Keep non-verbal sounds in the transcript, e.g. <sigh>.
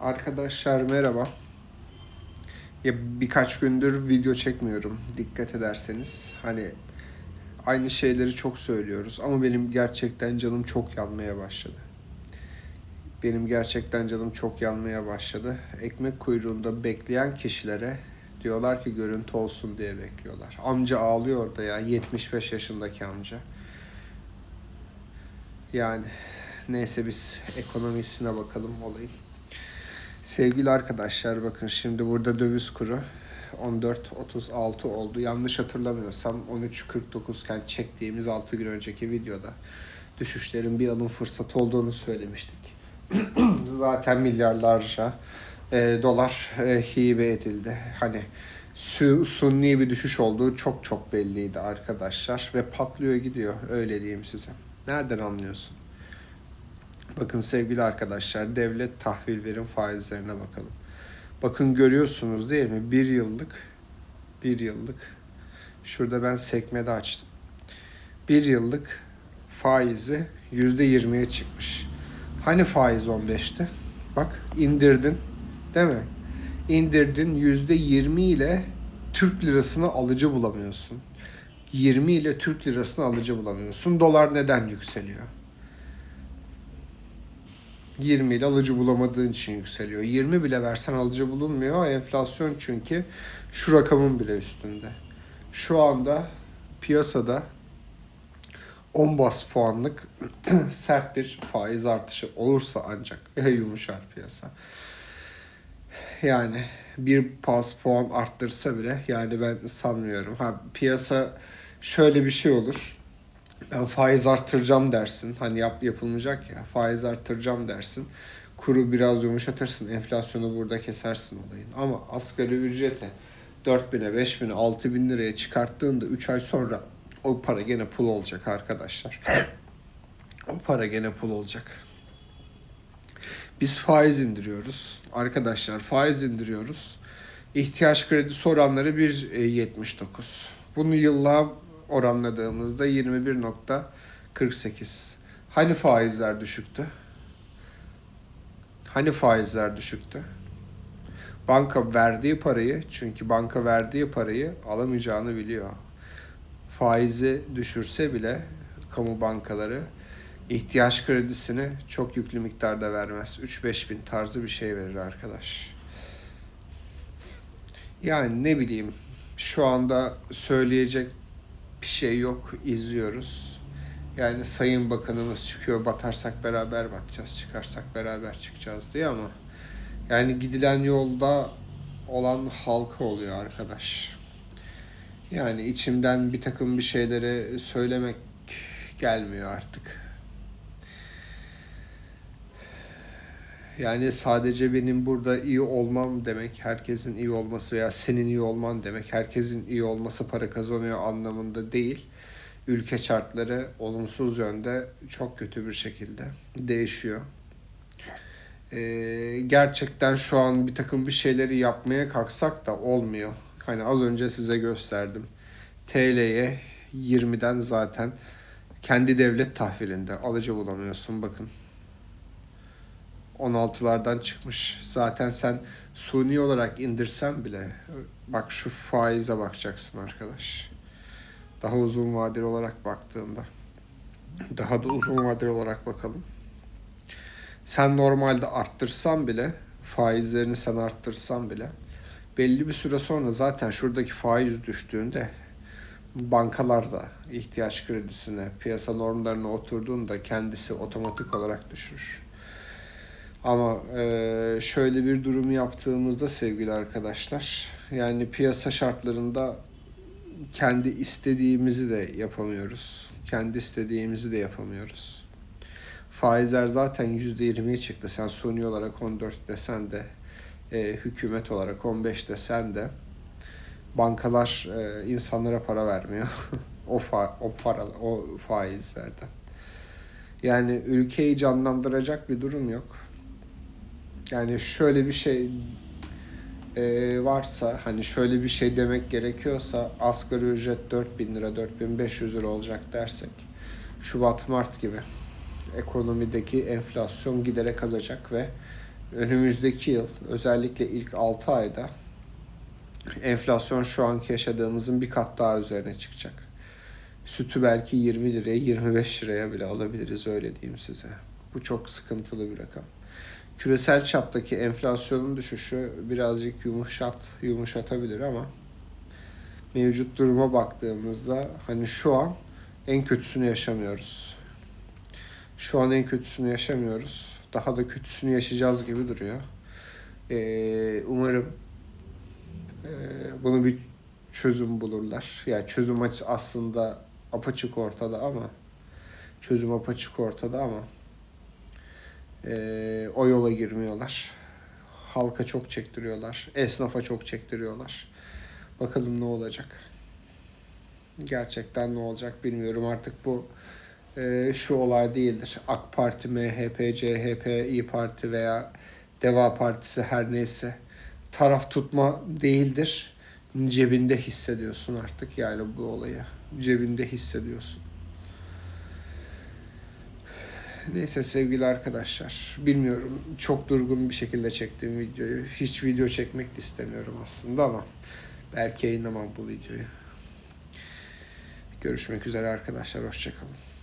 Arkadaşlar merhaba. Ya birkaç gündür video çekmiyorum dikkat ederseniz. Hani aynı şeyleri çok söylüyoruz ama benim gerçekten canım çok yanmaya başladı. Benim gerçekten canım çok yanmaya başladı. Ekmek kuyruğunda bekleyen kişilere diyorlar ki görüntü olsun diye bekliyorlar. Amca ağlıyor orada ya 75 yaşındaki amca. Yani neyse biz ekonomisine bakalım olayın. Sevgili arkadaşlar bakın şimdi burada döviz kuru 14.36 oldu. Yanlış hatırlamıyorsam 13.49 iken çektiğimiz 6 gün önceki videoda düşüşlerin bir alım fırsatı olduğunu söylemiştik. <clears throat> Zaten milyarlarca e, dolar e, hibe edildi. Hani su, sunni bir düşüş olduğu çok çok belliydi arkadaşlar ve patlıyor gidiyor öyle diyeyim size. Nereden anlıyorsun? Bakın sevgili arkadaşlar devlet tahvil verim faizlerine bakalım. Bakın görüyorsunuz değil mi? Bir yıllık bir yıllık şurada ben sekmede açtım. Bir yıllık faizi yüzde yirmiye çıkmış. Hani faiz 15'ti? Bak indirdin değil mi? İndirdin yüzde yirmi ile Türk lirasını alıcı bulamıyorsun. 20 ile Türk lirasını alıcı bulamıyorsun. Dolar neden yükseliyor? 20 ile alıcı bulamadığın için yükseliyor. 20 bile versen alıcı bulunmuyor. Enflasyon çünkü şu rakamın bile üstünde. Şu anda piyasada 10 bas puanlık <clears throat> sert bir faiz artışı olursa ancak <laughs> yumuşar piyasa. Yani bir bas puan arttırsa bile yani ben sanmıyorum. Ha piyasa şöyle bir şey olur faiz arttıracağım dersin. Hani yap, yapılmayacak ya. Faiz arttıracağım dersin. Kuru biraz yumuşatırsın. Enflasyonu burada kesersin olayın. Ama asgari ücrete 4000'e, 5000'e, 6000 liraya çıkarttığında 3 ay sonra o para gene pul olacak arkadaşlar. o para gene pul olacak. Biz faiz indiriyoruz. Arkadaşlar faiz indiriyoruz. İhtiyaç kredisi oranları 1.79. Bunu yıllığa oranladığımızda 21.48. Hani faizler düşüktü? Hani faizler düşüktü? Banka verdiği parayı, çünkü banka verdiği parayı alamayacağını biliyor. Faizi düşürse bile kamu bankaları ihtiyaç kredisini çok yüklü miktarda vermez. 3-5 bin tarzı bir şey verir arkadaş. Yani ne bileyim şu anda söyleyecek bir şey yok izliyoruz. Yani Sayın Bakanımız çıkıyor batarsak beraber batacağız, çıkarsak beraber çıkacağız diye ama yani gidilen yolda olan halka oluyor arkadaş. Yani içimden bir takım bir şeyleri söylemek gelmiyor artık. Yani sadece benim burada iyi olmam demek, herkesin iyi olması veya senin iyi olman demek, herkesin iyi olması para kazanıyor anlamında değil. Ülke şartları olumsuz yönde çok kötü bir şekilde değişiyor. Ee, gerçekten şu an bir takım bir şeyleri yapmaya kalksak da olmuyor. Hani az önce size gösterdim. TL'ye 20'den zaten kendi devlet tahvilinde alıcı bulamıyorsun bakın. 16'lardan çıkmış. Zaten sen suni olarak indirsen bile bak şu faize bakacaksın arkadaş. Daha uzun vadeli olarak baktığında. Daha da uzun vadeli olarak bakalım. Sen normalde arttırsan bile faizlerini sen arttırsan bile belli bir süre sonra zaten şuradaki faiz düştüğünde bankalar da ihtiyaç kredisine, piyasa normlarına oturduğunda kendisi otomatik olarak düşürür. Ama e, şöyle bir durum yaptığımızda sevgili arkadaşlar, yani piyasa şartlarında kendi istediğimizi de yapamıyoruz. Kendi istediğimizi de yapamıyoruz. Faizler zaten %20'ye çıktı. Sen suni olarak 14 desen de, e, hükümet olarak 15 desen de bankalar e, insanlara para vermiyor. <laughs> o fa o para o faizlerden. Yani ülkeyi canlandıracak bir durum yok. Yani şöyle bir şey e, varsa hani şöyle bir şey demek gerekiyorsa asgari ücret 4000 lira 4500 lira olacak dersek Şubat Mart gibi ekonomideki enflasyon giderek azacak ve önümüzdeki yıl özellikle ilk 6 ayda enflasyon şu anki yaşadığımızın bir kat daha üzerine çıkacak. Sütü belki 20 liraya 25 liraya bile alabiliriz öyle diyeyim size. Bu çok sıkıntılı bir rakam. Küresel çaptaki enflasyonun düşüşü birazcık yumuşat yumuşatabilir ama mevcut duruma baktığımızda hani şu an en kötüsünü yaşamıyoruz. Şu an en kötüsünü yaşamıyoruz. Daha da kötüsünü yaşayacağız gibi duruyor. Ee, umarım ee, bunu bir çözüm bulurlar. Yani çözüm aslında apaçık ortada ama çözüm apaçık ortada ama ee, o yola girmiyorlar. Halka çok çektiriyorlar. Esnafa çok çektiriyorlar. Bakalım ne olacak. Gerçekten ne olacak bilmiyorum. Artık bu e, şu olay değildir. AK Parti, MHP, CHP, İyi Parti veya Deva Partisi her neyse taraf tutma değildir. Cebinde hissediyorsun artık yani bu olayı. Cebinde hissediyorsun. Neyse sevgili arkadaşlar. Bilmiyorum çok durgun bir şekilde çektiğim videoyu. Hiç video çekmek de istemiyorum aslında ama belki yayınlamam bu videoyu. Görüşmek üzere arkadaşlar. Hoşçakalın.